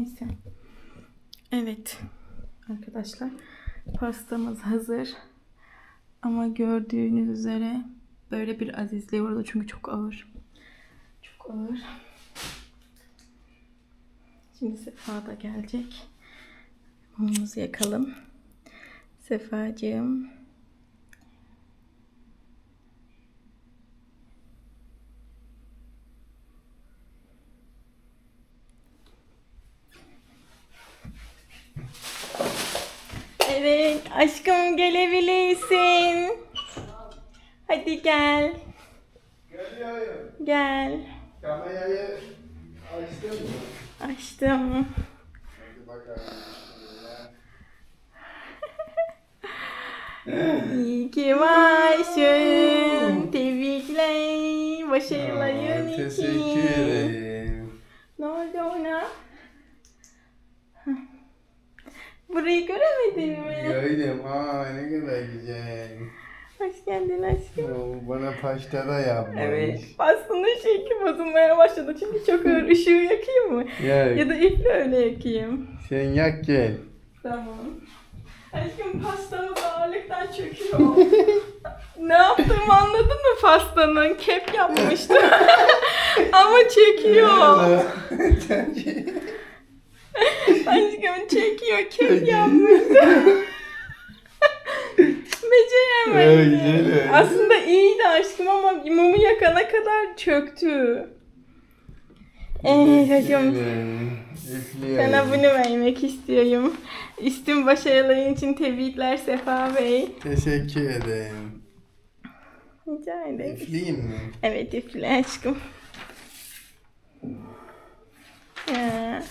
Neyse. Evet. Arkadaşlar pastamız hazır. Ama gördüğünüz üzere böyle bir azizliği orada çünkü çok ağır. Çok ağır. Şimdi Sefa da gelecek. Mumumuzu yakalım. Sefacığım. Evet, aşkım gelebilirsin. Hadi gel. Geliyorum. Gel. Kamerayı açtın mı? Açtım. Hadi bakalım. İyi ki varsın. Tebrikler. İçin. Teşekkür ederim. Burayı göremedin mi? Gördüm. Aa ne kadar güzel. Hoş geldin aşkım. Oo, bana pasta da yapmış. Evet. Pastanın şekli bozulmaya başladı çünkü çok ağır. Işığı yakayım mı? Yak. Ya da iple öyle yakayım. Sen yak gel. Tamam. Aşkım pastamız ağırlıktan çöküyor. ne yaptığımı anladın mı pastanın? Kep yapmıştım. Ama çekiyor. Aşkım çekiyor. Kep yapmıştım. Beceremedim. Öyle. Aslında iyiydi aşkım ama mumu yakana kadar çöktü. Aşkım. Üflüyorum. Sana bunu vermek istiyorum. Üstün başarıların için tebrikler Sefa Bey. Teşekkür ederim. Rica ederim. Üfleyeyim mi? Evet üfle aşkım. Ya.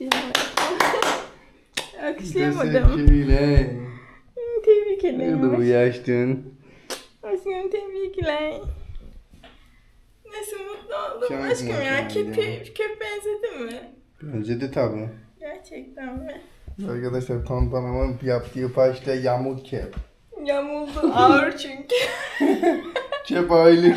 Dur bakalım. Alkışlayamadım. Teşekkürler. Tebrik Ne ederim. kadar yaştın. Aşkım tebrikler. Nasıl mutlu oldum Çok aşkım ya. Köpe, köp benzedi mi? Bence de tabii. Gerçekten mi? Arkadaşlar Tantanam'ın yaptığı pasta yamuk kep. Yamuldu ağır çünkü. Kep aile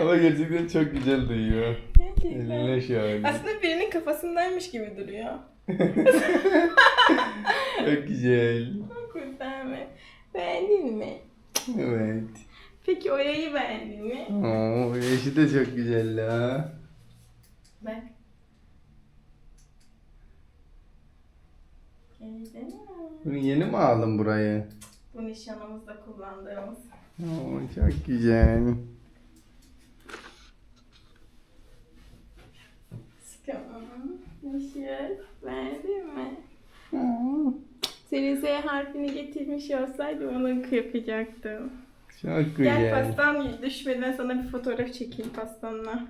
Ama gerçekten çok güzel duyuyor. Gerçekten. Eline şahane. Aslında birinin kafasındaymış gibi duruyor. Çok güzel. Kurtarma. Beğendin mi? Evet. Peki orayı beğendin mi? Oo, yaşı da çok güzel la. Bak. Mi? Bunu yeni mi aldın burayı? Bu nişanımızda kullandığımız. Oo, çok güzel. Nişan. Beğendin mi? Senin S harfini getirmiş olsaydı onu yapacaktım. Çok Gel güzel. pastan düşmeden sana bir fotoğraf çekeyim pastanla.